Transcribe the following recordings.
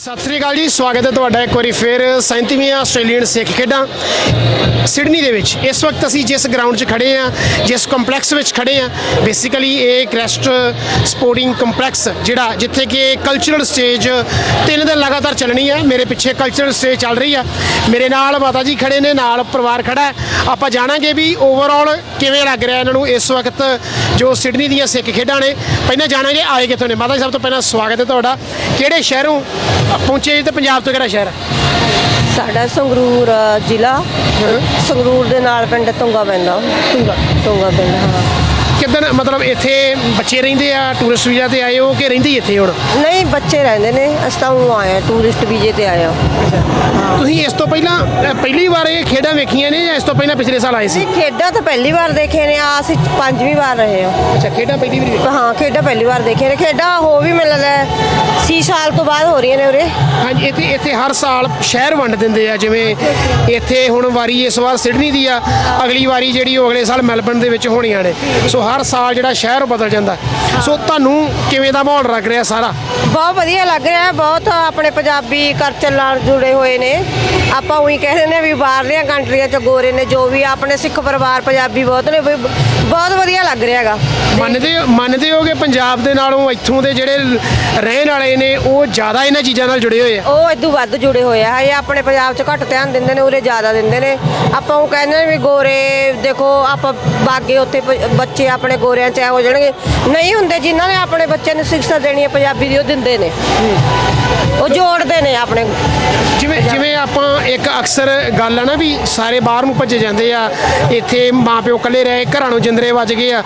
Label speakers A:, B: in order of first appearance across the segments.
A: ਸਤਿ ਸ੍ਰੀ ਅਕਾਲ ਜੀ, ਸਵਾਗਤ ਹੈ ਤੁਹਾਡਾ ਇੱਕ ਵਾਰੀ ਫਿਰ 37ਵੀਂ ਆਸਟ੍ਰੇਲੀਅਨ ਸਿੱਖ ਖੇਡਾਂ ਸਿਡਨੀ ਦੇ ਵਿੱਚ। ਇਸ ਵਕਤ ਅਸੀਂ ਜਿਸ ਗਰਾਊਂਡ 'ਚ ਖੜੇ ਆ ਜਿਸ ਕੰਪਲੈਕਸ ਵਿੱਚ ਖੜੇ ਆ ਬੇਸਿਕਲੀ ਇਹ ਕ੍ਰੈਸਟ ਸਪੋਰਟਿੰਗ ਕੰਪਲੈਕਸ ਜਿਹੜਾ ਜਿੱਥੇ ਕਿ ਕਲਚਰਲ ਸਟੇਜ ਤਿੰਨ ਦਿਨ ਲਗਾਤਾਰ ਚੱਲਣੀ ਹੈ। ਮੇਰੇ ਪਿੱਛੇ ਕਲਚਰਲ ਸਟੇਜ ਚੱਲ ਰਹੀ ਆ। ਮੇਰੇ ਨਾਲ ਮਾਤਾ ਜੀ ਖੜੇ ਨੇ, ਨਾਲ ਪਰਿਵਾਰ ਖੜਾ ਆਪਾਂ ਜਾਣਾਂਗੇ ਵੀ ਓਵਰਆਲ ਕਿਵੇਂ ਲੱਗ ਰਿਹਾ ਇਹਨਾਂ ਨੂੰ ਇਸ ਵਕਤ ਜੋ ਸਿਡਨੀ ਦੀਆਂ ਸਿੱਖ ਖੇਡਾਂ ਨੇ। ਪਹਿਲਾਂ ਜਾਣਾਂਗੇ ਆਏ ਕਿੱਥੋਂ ਨੇ। ਮਾਤਾ ਜੀ, ਸਭ ਤੋਂ ਪਹਿਲਾਂ ਸਵਾਗਤ ਹੈ ਤੁਹਾਡਾ। ਕਿਹੜੇ ਸ਼ਹਿਰੋਂ ਪਹੁੰਚੇ ਜੀ ਤੇ ਪੰਜਾਬ ਤੋਂ ਕਿਹੜਾ ਸ਼ਹਿਰ ਹੈ?
B: ਸਾਡਾ ਸੰਗਰੂਰ ਜ਼ਿਲ੍ਹਾ। ਸੰਗਰੂਰ ਦੇ ਨਾਲ ਪਿੰਡ ਤੁੰਗਾ ਪੈਂਦਾ।
A: ਤੁੰਗਾ।
B: ਤੁੰਗਾ ਪਿੰਡ ਹਾਂ।
A: ਕਿਦਨ ਮਤਲਬ ਇੱਥੇ ਬੱਚੇ ਰਹਿੰਦੇ ਆ ਟੂਰਿਸਟ ਵੀਜ਼ਾ ਤੇ ਆਏ ਹੋ ਕਿ ਰਹਿੰਦੇ ਹੀ ਇੱਥੇ ਹੁਣ?
B: ਨਹੀਂ ਬੱਚੇ ਰਹਿੰਦੇ ਨੇ ਅਸੀਂ ਤਾਂ ਉਹ ਆਏ ਟੂਰਿਸਟ ਵੀਜ਼ੇ ਤੇ ਆਏ ਹਾਂ।
A: ਤੁਸੀਂ ਇਸ ਤੋਂ ਪਹਿਲਾਂ ਅ, ਪਹਿਲੀ ਵਾਰ ਇਹ ਖੇਡਾਂ ਵੇਖੀਆਂ ਨੇ ਜਾਂ ਇਸ ਤੋਂ ਪਹਿਲਾਂ ਪਿਛਲੇ ਸਾਲ ਆਏ ਸੀ?
B: ਖੇਡਾਂ ਤਾਂ ਪਹਿਲੀ ਵਾਰ ਦੇਖੇ ਨੇ ਆ ਅਸੀਂ ਪੰਜਵੀਂ ਵਾਰ ਰਹੇ ਹਾਂ।
A: ਅੱਛਾ ਖੇਡਾਂ ਪਹਿਲੀ ਵਾਰ
B: ਹਾਂ ਖੇਡਾਂ ਪਹਿਲੀ ਵਾਰ ਦੇਖੇ ਨੇ। ਖੇਡਾਂ ਹੋ ਵੀ ਮਿਲਦਾ ਹੈ ਸੀ ਸਾਲ ਤੋਂ ਬਾਅਦ ਹੋ ਰਹੀਆਂ ਨੇ ਉਰੇ।
A: ਹਾਂਜੀ ਇੱਥੇ ਇੱਥੇ ਹਰ ਸਾਲ ਸ਼ਹਿਰ ਵੰਡ ਦਿੰਦੇ ਆ ਜਿਵੇਂ ਇੱਥੇ ਹੁਣ ਵਾਰੀ ਇਸ ਵਾਰ ਸਿਡਨੀ ਦੀ ਆ ਅਗਲੀ ਵਾਰੀ ਜਿਹੜੀ ਉਹ ਅਗਲੇ ਸਾਲ ਮੈਲਬਨ ਦੇ ਵਿੱਚ ਹੋਣੀਆਂ ਨੇ। ਸੋ ਹਰ ਸਾਲ ਜਿਹੜਾ ਸ਼ਹਿਰ ਬਦਲ ਜਾਂਦਾ ਸੋ ਤੁਹਾਨੂੰ ਕਿਵੇਂ ਦਾ ਮਾਹੌਲ ਲੱਗ ਰਿਹਾ ਸਾਰਾ?
B: ਬਹੁਤ ਵਧੀਆ ਲੱਗ ਰਿਹਾ ਬਹੁਤ ਆਪਣੇ ਪੰਜਾਬੀ ਕਲਚਰ ਨਾਲ ਜੁੜੇ ਹੋਏ ਨੇ। ਆਪਾਂ ਉਹੀ ਕਹਿੰਦੇ ਨੇ ਵੀ ਬਾਹਰਲੀਆਂ ਕੰਟਰੀਆਂ ਚ ਗੋਰੇ ਨੇ ਜੋ ਵੀ ਆਪਣੇ ਸਿੱਖ ਪਰਿਵਾਰ ਪੰਜਾਬੀ ਬਹੁਤ ਨੇ ਵੀ ਬਹੁਤ ਵਧੀਆ ਲੱਗ ਰਿਹਾ ਹੈਗਾ।
A: ਮੰਨਦੇ ਮੰਨਦੇ ਹੋ ਕਿ ਪੰਜਾਬ ਦੇ ਨਾਲੋਂ ਇੱਥੋਂ ਦੇ ਜਿਹੜੇ ਰਹਿਣ ਵਾਲੇ ਨੇ ਉਹ ਜ਼ਿਆਦਾ ਇਹਨਾਂ ਚੀਜ਼ਾਂ ਨਾਲ ਜੁੜੇ ਹੋਏ ਆ?
B: ਉਹ ਇਦੋਂ ਵੱਧ ਜੁੜੇ ਹੋਏ ਆ ਇਹ ਆਪਣੇ ਪੰਜਾਬ 'ਚ ਘੱਟ ਧਿਆਨ ਦਿੰਦੇ ਨੇ ਉਰੇ ਜ਼ਿਆਦਾ ਦਿੰਦੇ ਨੇ। ਆਪਾਂ ਉਹ ਕਹਿੰਦੇ ਨੇ ਵੀ ਗੋਰੇ ਦੇਖੋ ਆਪਾਂ ਬਾਗੇ ਉੱਥੇ ਪ- ਬੱਚੇ ਆਪਣੇ ਗੋਰਿਆਂ 'ਚ ਹੋ ਜਾਣਗੇ ਨਹੀਂ ਹੁੰਦੇ ਜਿਨ੍ਹਾਂ ਨੇ ਆਪਣੇ ਬੱਚੇ ਨੂੰ ਸਿੱਖਿਆ ਦੇਣੀ ਹੈ ਪੰਜਾਬੀ ਦੀ ਉਹ ਦਿੰਦੇ ਨੇ। ਉਹ ਜੋੜਦੇ ਨੇ ਆਪਣੇ।
A: ਜਿਵੇਂ ਇੱਕ ਅਕਸਰ ਗੱਲ ਆ ਨਾ ਵੀ ਸਾਰੇ ਬਾਹਰ ਨੂੰ ਭੱਜੇ ਜਾਂਦੇ ਆ, ਇੱਥੇ ਮਾਪਿਓ ਇਕੱਲੇ ਰਹੇ, ਘਰਾਂ ਨੂੰ ਜਿੰਦਰੇ ਵੱਜ ਗਏ ਆ।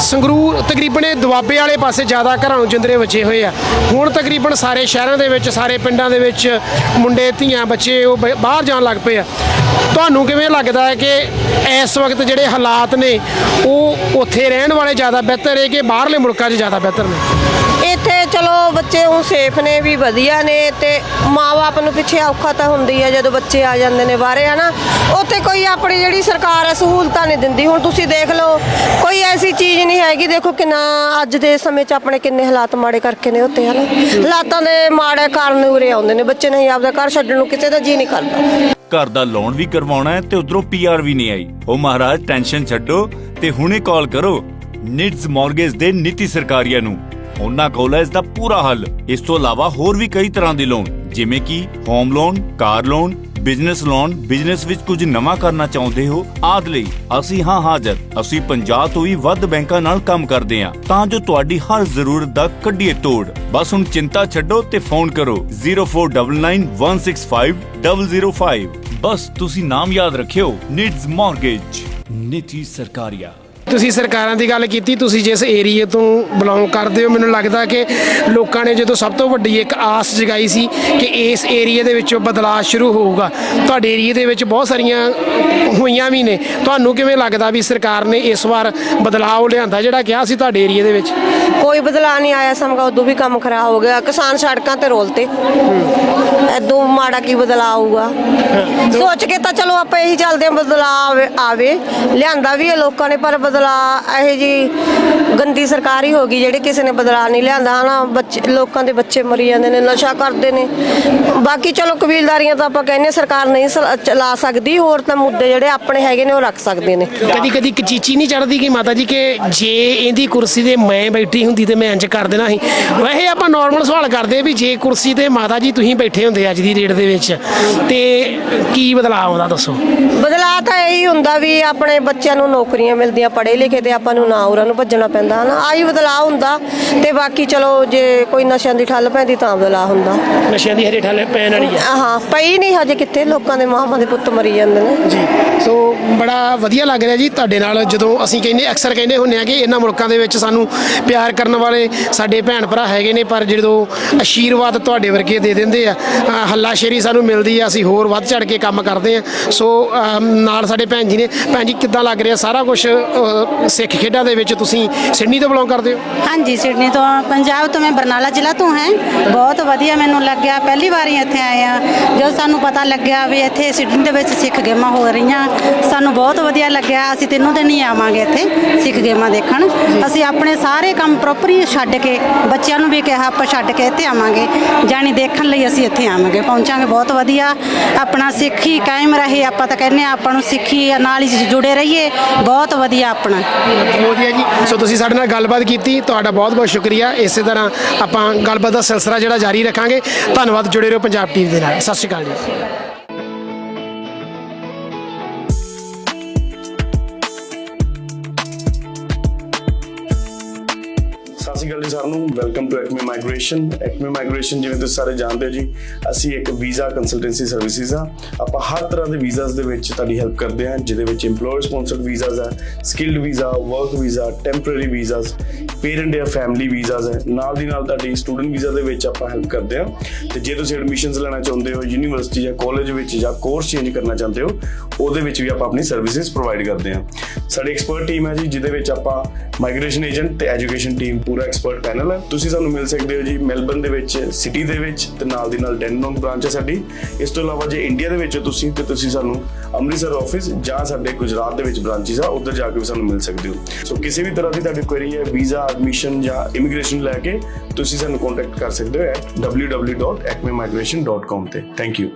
A: ਸੰਗਰੂਰ ਤਕਰੀਬਨ ਇਹ ਦੁਆਬੇ ਵਾਲੇ ਪਾਸੇ ਜ਼ਿਆਦਾ ਘਰਾਂ ਨੂੰ ਜਿੰਦਰੇ ਵੱਜੇ ਹੋਏ ਆ। ਹੁਣ ਤਕਰੀਬਨ ਸਾਰੇ ਸ਼ਹਿਰਾਂ ਦੇ ਵਿੱਚ, ਸਾਰੇ ਪਿੰਡਾਂ ਦੇ ਵਿੱਚ ਮੁੰਡੇ, ਧੀਆਂ, ਬੱਚੇ ਉਹ ਬ- ਬਾਹਰ ਜਾਣ ਲੱਗ ਪਏ ਆ। ਤੁਹਾਨੂੰ ਕਿਵੇਂ ਲੱਗਦਾ ਹੈ ਕਿ ਇਸ ਵਕਤ ਜਿਹੜੇ ਹਾਲਾਤ ਨੇ, ਉਹ ਉੱਥੇ ਰਹਿਣ ਵਾਲੇ ਜ਼ਿਆਦਾ ਬਿਹਤਰ ਹੈ ਕਿ ਬਾਹਰਲੇ ਮੁਲਕਾਂ 'ਚ ਜ਼ਿਆਦਾ ਬਿਹਤਰ ਨੇ?
B: ਚਲੋ ਬੱਚੇ ਉਹ ਸੇਫ ਨੇ, ਵੀ ਵਧੀਆ ਨੇ ਤੇ ਮਾਪੇ ਨੂੰ ਪਿੱਛੇ ਔਖਾ ਤਾਂ ਹੁੰਦੀ ਹੈ ਜਦੋਂ ਬੱਚੇ ਆ ਜਾਂਦੇ ਨੇ ਬਾਹਰੇ, ਹਨਾ? ਉੱਥੇ ਕੋਈ ਆਪਣੀ ਜਿਹੜੀ ਸਰਕਾਰ ਹੈ ਸਹੂਲਤਾਂ ਨਹੀਂ ਦਿੰਦੀ। ਹੁਣ ਤੁਸੀਂ ਦੇਖ ਲਓ, ਕੋਈ ਐਸੀ ਚੀਜ਼ ਨਹੀਂ ਹੈਗੀ। ਦੇਖੋ ਕਿੰਨਾ ਅੱਜ ਦੇ ਸਮੇਂ 'ਚ ਆਪਣੇ ਕਿੰਨੇ ਹਾਲਾਤ ਮਾੜੇ ਕਰਕੇ ਨੇ ਉੱਤੇ ਹਨਾ? ਹਾਲਾਤਾਂ ਦੇ ਮਾੜੇ ਕਾਰਨ ਉਰੇ ਆਉਂਦੇ ਨੇ। ਬੱਚੇ ਨਹੀਂ ਆਪਦਾ ਘਰ ਛੱਡਣ ਨੂੰ ਕਿਸੇ ਦਾ ਜੀ ਨਹੀਂ ਕਰਦਾ।
C: ਘਰ ਦਾ ਲੋਨ ਵੀ ਕਰਵਾਉਣਾ ਹੈ ਤੇ ਉਧਰੋਂ ਪੀਆਰ ਵੀ ਨਹੀਂ ਆਈ। ਉਹ ਮਹਾਰਾਜ ਟੈਨਸ਼ਨ ਛੱਡੋ ਤੇ ਹੁਣੇ ਕਾਲ ਕਰੋ। ਨਿਡਸ ਮਾਰਗੇਜ ਦੇ ਨੀਤੀ ਸਰਕਾਰੀਆ ਨੂੰ। ਉਹਨਾਂ ਕੋਲ ਹੈ ਇਸ ਦਾ ਪੂਰਾ ਹੱਲ। ਇਸ ਤੋਂ ਇਲਾਵਾ ਹੋਰ ਵੀ ਕਈ ਤਰ੍ਹਾਂ ਦੇ ਲੋਨ ਜਿਵੇਂ ਕਿ home loan car loan business loan business ਵਿੱਚ ਕੁਝ ਨਵਾਂ ਕਰਨਾ ਚਾਹੁੰਦੇ ਹੋ, ਆਦ ਲਈ ਅਸੀਂ ਹਾਂ ਹਾਜ਼ਰ। ਅਸੀਂ 50 ਤੋਂ ਵੀ ਵੱਧ ਬੈਂਕਾਂ ਨਾਲ ਕੰਮ ਕਰਦੇ ਹਾਂ, ਤਾਂ ਜੋ ਤੁਹਾਡੀ ਹਰ ਜ਼ਰੂਰਤ ਦਾ ਕੱਢੀਏ ਤੋੜ। ਬਸ ਹੁਣ ਚਿੰਤਾ ਛੱਡੋ ਤੇ ਫੋਨ ਕਰੋ 0499165005 ਬਸ ਤੁਸੀਂ ਨਾਮ ਯਾਦ ਰੱਖਿਓ ਨਿਡਸ ਮਾਰਗੇਜ। ਨੀਤੀ ਸਰਕਾਰੀਆ।
A: ਤੁਸੀਂ ਸਰਕਾਰਾਂ ਦੀ ਗੱਲ ਕੀਤੀ ਤੁਸੀਂ ਜਿਸ ਏਰੀਏ ਤੋਂ ਬਿਲੋਂਗ ਕਰਦੇ ਹੋ ਮੈਨੂੰ ਲੱਗਦਾ ਕਿ ਲੋਕਾਂ ਨੇ ਜਦੋਂ ਸਭ ਤੋਂ ਵੱਡੀ ਇੱਕ ਆਸ ਜਗਾਈ ਸੀ ਕਿ ਇਸ ਏਰੀਏ ਦੇ ਵਿੱਚੋਂ ਬਦਲਾਅ ਸ਼ੁਰੂ ਹੋਊਗਾ ਤੁਹਾਡੇ ਏਰੀਏ ਦੇ ਵਿੱਚ ਬਹੁਤ ਸਾਰੀਆਂ ਹੋਈਆਂ ਵੀ ਨੇ। ਤੁਹਾਨੂੰ ਕਿਵੇਂ ਲੱਗਦਾ ਵੀ ਸਰਕਾਰ ਨੇ ਇਸ ਵਾਰ ਬਦਲਾਅ ਲਿਆਂਦਾ ਜਿਹੜਾ ਕਿਹਾ ਸੀ ਤੁਹਾਡੇ ਏਰੀਏ ਦੇ ਵਿੱਚ?
B: ਕੋਈ ਬਦਲਾਅ ਨਹੀਂ ਆਇਆ ਸਮਗਾ ਉਦੋਂ ਵੀ ਕੰਮ ਖਰਾਬ ਹੋ ਗਿਆ। ਕਿਸਾਨ ਸੜਕਾਂ ਤੇ ਰੋਲਤੇ। ਐਦੋਂ ਮਾੜਾ ਕੀ ਬਦਲਾਅ ਆਊਗਾ? ਸੋਚ ਕੇ ਤਾਂ ਚਲੋ ਆਪਾਂ ਇਹੀ ਚੱਲਦੇ ਆ ਬਦਲਾਅ ਆਵੇ- ਲਿਆਂਦਾ ਵੀ ਲੋਕਾਂ ਨੇ ਪਰ ਬਦਲਾਅ ਇਹ ਜੀ ਗੰਦੀ ਸਰਕਾਰ ਹੀ ਹੋ ਗਈ ਜਿਹੜੀ ਕਿਸੇ ਨੇ ਬਦਲਾਅ ਨਹੀਂ ਲਿਆਂਦਾ ਹਨਾ? ਬੱਚੇ ਲੋਕਾਂ ਦੇ ਬੱਚੇ ਮਰੀ ਜਾਂਦੇ ਨੇ ਨਸ਼ਾ ਕਰਦੇ ਨੇ। ਬਾਕੀ ਚਲੋ ਕਬੀਲਦਾਰੀਆਂ ਤਾਂ ਆਪਾਂ ਕਹਿੰਦੇ ਸਰਕਾਰ ਨਹੀਂ ਚਲਾ ਸਕਦੀ ਹੋਰ ਤਾਂ ਮੁੱਦੇ ਜਿਹੜੇ ਆਪਣੇ ਹੈਗੇ ਨੇ ਉਹ ਰੱਖ ਸਕਦੇ ਨੇ।
A: ਕਦੀ ਕਦੀ ਕਚੀਚੀ ਨਹੀਂ ਚੜਦੀ ਕਿ ਮਾਤਾ ਜੀ ਕਿ ਜੇ ਇਹਦੀ ਕੁਰਸੀ ਤੇ ਮੈਂ ਬੈਠੀ ਹੁੰਦੀ ਤੇ ਮੈਂ ਇੰਜ ਕਰ ਦੇਣਾ ਸੀ। ਵੈਸੇ ਆਪਾਂ ਨਾਰਮਲ ਸਵਾਲ ਕਰਦੇ ਵੀ ਜੇ ਕੁਰਸੀ ਤੇ ਮਾਤਾ ਜੀ ਤੁਸੀਂ ਬੈਠੇ ਹੁੰਦੇ ਅੱਜ ਦੀ ਡੇਟ ਦੇ ਵਿੱਚ ਤੇ ਕੀ ਬਦਲਾਅ ਆਉਂਦਾ ਦੱਸੋ?
B: ਬਦਲਾਅ ਤਾਂ ਇਹੀ ਹੁੰਦਾ ਵੀ ਆਪਣੇ ਬੱਚਿਆਂ ਨੂੰ ਨੌਕਰੀਆਂ ਮਿਲਦੀਆਂ ਪੜ੍ਹੇ ਲਿਖੇ ਤੇ ਆਪਾਂ ਨੂੰ ਨਾ ਉਹਨਾਂ ਨੂੰ ਭੱਜਣਾ ਪੈਂਦਾ ਹਨਾ? ਆਹੀ ਬਦਲਾਅ ਹੁੰਦਾ ਤੇ ਬਾਕੀ ਚਲੋ ਜੇ ਕੋਈ ਨਸ਼ਿਆਂ ਦੀ ਠੱਲ ਪੈਂਦੀ ਤਾਂ ਬਦਲਾਅ ਹੁੰਦਾ।
A: ਨਸ਼ਿਆਂ ਦੀ ਹਰੇ ਠਾਲੇ ਪੈਣ ਵਾਲੀ ਹੈ
B: ਹਾਂ ਪਈ ਨਹੀਂ ਹਜੇ ਕਿੱਥੇ? ਲੋਕਾਂ ਦੇ ਮਾਵਾਂ ਦੇ ਪੁੱਤ ਮਰੀ ਜਾਂਦੇ ਨੇ।
A: ਜੀ ਸੋ ਬੜਾ ਵਧੀਆ ਲੱਗ ਰਿਹਾ ਜੀ ਤੁਹਾਡੇ ਨਾਲ ਜਦੋਂ ਅਸੀਂ ਕਹਿੰਦੇ ਅਕਸਰ ਕਹਿੰਦੇ ਹੁੰਨੇ ਆ ਕਿ ਇਹਨਾਂ ਮੁਲਕਾਂ ਦੇ ਵਿੱਚ ਸਾਨੂੰ ਪਿਆਰ ਕਰਨ ਵਾਲੇ ਸਾਡੇ ਭੈਣ ਭਰਾ ਹੈਗੇ ਨੇ ਪਰ ਜਦੋਂ ਆਸ਼ੀਰਵਾਦ ਤੁਹਾਡੇ ਵਰਗੇ ਦੇ ਦਿੰਦੇ ਆ ਅ, ਹੱਲਾਸ਼ੇਰੀ ਸਾਨੂੰ ਮਿਲਦੀ ਆ ਅਸੀਂ ਹੋਰ ਵੱਧ ਚੜ ਕੇ ਕੰਮ ਕਰਦੇ ਆ। ਸੋ ਨਾਲ ਸਾਡੇ ਭੈਣ ਜੀ ਨੇ ਭੈਣ ਜੀ ਕਿੱਦਾਂ ਲੱਗ ਰਿਹਾ ਸਾਰਾ ਕੁਝ ਸਿੱਖ ਖੇਡਾਂ ਦੇ ਵਿੱਚ ਤੁਸੀਂ ਸਿਡਨੀ ਤੋਂ ਬਿਲੋਂਗ ਕਰਦੇ ਹੋ?
D: ਹਾਂਜੀ ਸਿਡਨੀ ਤੋਂ ਪੰਜਾਬ ਤੋਂ ਮੈਂ ਬਰਨਾਲਾ ਜ਼ਿਲ੍ਹਾ ਤੋਂ ਹਾਂ। ਬਹੁਤ ਵਧੀਆ ਮੈਨੂੰ ਲੱਗਿਆ ਪਹਿਲੀ ਵਾਰੀ ਇੱਥੇ ਆਏ ਆ ਜਦੋਂ ਸਾਨੂੰ ਪਤਾ ਲੱਗਿਆ ਵੀ ਇੱਥੇ ਸਿਡਨੀ ਦੇ ਵਿੱਚ ਸਿੱਖ ਗੇਮਾਂ ਹੋ ਰਹੀਆਂ ਸਾਨੂੰ ਬਹੁਤ ਵਧੀਆ ਲੱਗਿਆ, ਅਸੀਂ ਤਿੰਨੋਂ ਦਿਨ ਹੀ ਆਵਾਂਗੇ ਇੱਥੇ ਸਿੱਖ ਗੇਮਾਂ ਦੇਖਣ। ਅਸੀਂ ਆਪਣੇ ਸਾਰੇ ਕੰਮ ਪ੍ਰੋਪਰਲੀ ਛੱਡ ਕੇ, ਬੱਚਿਆਂ ਨੂੰ ਵੀ ਕਿਹਾ ਆਪਾਂ ਛੱਡ ਕੇ ਇੱਥੇ ਆਵਾਂਗੇ। ਜਾਣੀ ਦੇਖਣ ਲਈ ਅਸੀਂ ਇੱਥੇ ਆਵਾਂਗੇ, ਪਹੁੰਚਾਂਗੇ ਬਹੁਤ ਵਧੀਆ। ਆਪਣਾ ਸਿੱਖੀ ਕਾਇਮ ਰਹੇ, ਆਪਾਂ ਤਾਂ ਕਹਿੰਦੇ ਹਾਂ ਆਪਾਂ ਨੂੰ ਸਿੱਖੀ ਨਾਲ ਹੀ ਜੁੜੇ ਰਹੀਏ, ਬਹੁਤ ਵਧੀਆ ਆਪਣਾ।
A: ਵਧੀਆ ਜੀ। ਸੋ ਤੁਸੀਂ ਸਾਡੇ ਨਾਲ ਗੱਲਬਾਤ ਕੀਤੀ, ਤੁਹਾਡਾ ਬਹੁਤ ਬਹੁਤ ਸ਼ੁਕਰੀਆ। ਇਸੇ ਤਰ੍ਹਾਂ ਆਪਾਂ ਗੱਲਬਾਤ ਦਾ ਸਿਲਸਿਲਾ ਜਿਹੜਾ ਜਾਰੀ ਰੱਖਾਂਗੇ। ਧੰਨਵਾਦ, ਜੁੜੇ ਰਹੋ ਪੰਜਾਬ ਟੀਵੀ ਦੇ ਨਾਲ। ਸਤਿ ਸ਼੍ਰੀ ਅਕਾਲ ਜੀ।
E: ਸ਼੍ਰੀ ਅਕਾਲ ਜੀ ਸਾਰਿਆਂ ਨੂੰ। Welcome to Acme migration Acme migration ਜਿਵੇਂ ਤੁਸੀਂ ਸਾਰੇ ਜਾਣਦੇ ਹੋ ਜੀ, ਅਸੀਂ ਇੱਕ ਵੀਜ਼ਾ ਕੰਸਲਟੈਂਸੀ ਸਰਵਿਸਿਜ਼ ਆ। ਆਪਾਂ ਹਰ ਤਰ੍ਹਾਂ ਦੇ ਵੀਜ਼ਾਸ ਦੇ ਵਿੱਚ ਤੁਹਾਡੀ ਹੈਲਪ ਕਰਦੇ ਹਾਂ, ਜਿਹਦੇ ਵਿੱਚ EMPLOYER ਸਪਾਂਸਰਡ ਵੀਜ਼ਾਸ ਆ skilled visa work visa temporary visas parent ਜਾਂ ਫੈਮਿਲੀ ਵੀਜ਼ਾਸ ਹੈ ਨਾਲ ਦੀ ਨਾਲ ਤੁਹਾਡੀ ਸਟੂਡੈਂਟ ਵੀਜ਼ਾ ਦੇ ਵਿੱਚ ਆਪਾਂ ਹੈਲਪ ਕਰਦੇ ਹਾਂ। ਤੇ ਜੇ ਤੁਸੀਂ ਐਡਮਿਸ਼ਨਸ ਲੈਣਾ ਚਾਹੁੰਦੇ ਹੋ ਯੂਨੀਵਰਸਿਟੀ ਜਾਂ ਕਾਲਜ ਵਿੱਚ ਜਾਂ ਕੋਰਸ ਚੇਂਜ ਕਰਨਾ ਚਾਹੁੰਦੇ ਹੋ, ਉਹਦੇ ਵਿੱਚ ਵੀ ਆਪਾਂ ਆਪਣੀ ਸਰਵਿਸਿਜ਼ ਪ੍ਰੋਵਾਈਡ ਕਰਦੇ ਹਾਂ। ਸਾਡੀ ਐਕਸਪਰਟ ਟੀਮ ਹੈ ਜੀ, ਜਿਹਦੇ ਵਿੱਚ ਆਪਾਂ ਮਾਈਗ੍ਰੇਸ਼ਨ ਏਜੰਟ ਤੇ ਐਜੂਕੇਸ਼ਨ ਟੀਮ ਪੂਰਾ ਐਕਸਪਰਟ ਪੈਨਲ ਹੈ ਤੁਸੀਂ ਸਾਨੂੰ ਮਿਲ ਸਕਦੇ ਹੋ ਜੀ ਮੈਲਬਨ ਦੇ ਵਿੱਚ, ਸਿਟੀ ਦੇ ਵਿੱਚ ਤੇ ਨਾਲ ਦੀ ਨਾਲ ਡੈਨਨੋਂਗ ਬ੍ਰਾਂਚ ਹੈ ਸਾਡੀ। ਇਸ ਤੋਂ ਇਲਾਵਾ ਜੇ ਇੰਡੀਆ ਦੇ ਵਿੱਚ ਹੋ ਤੁਸੀਂ, ਤੇ ਤੁਸੀਂ ਸਾਨੂੰ ਅੰਮ੍ਰਿਤਸਰ ਆਫਿਸ ਜਾਂ ਸਾਡੇ ਗੁਜਰਾਤ ਦੇ ਵਿੱਚ ਬ੍ਰਾਂਚਿਸ ਆ, ਉੱਧਰ ਜਾ ਕੇ ਵੀ ਸਾਨੂੰ ਮਿਲ ਸਕਦੇ ਹੋ। ਸੋ ਕਿਸੇ ਵੀ ਤਰ੍ਹਾਂ ਦੀ ਤੁਹਾਡੀ ਕੁਐਰੀ ਹੈ ਵੀਜ਼ਾ ਐਡਮਿਸ਼ਨ ਜਾਂ ਇਮੀਗ੍ਰੇਸ਼ਨ ਲੈ ਕੇ, ਤੁਸੀਂ ਸਾਨੂੰ ਕੰਟੈਕਟ ਕਰ ਸਕਦੇ ਹੋ at www.acmemigration.com ਤੇ। Thank you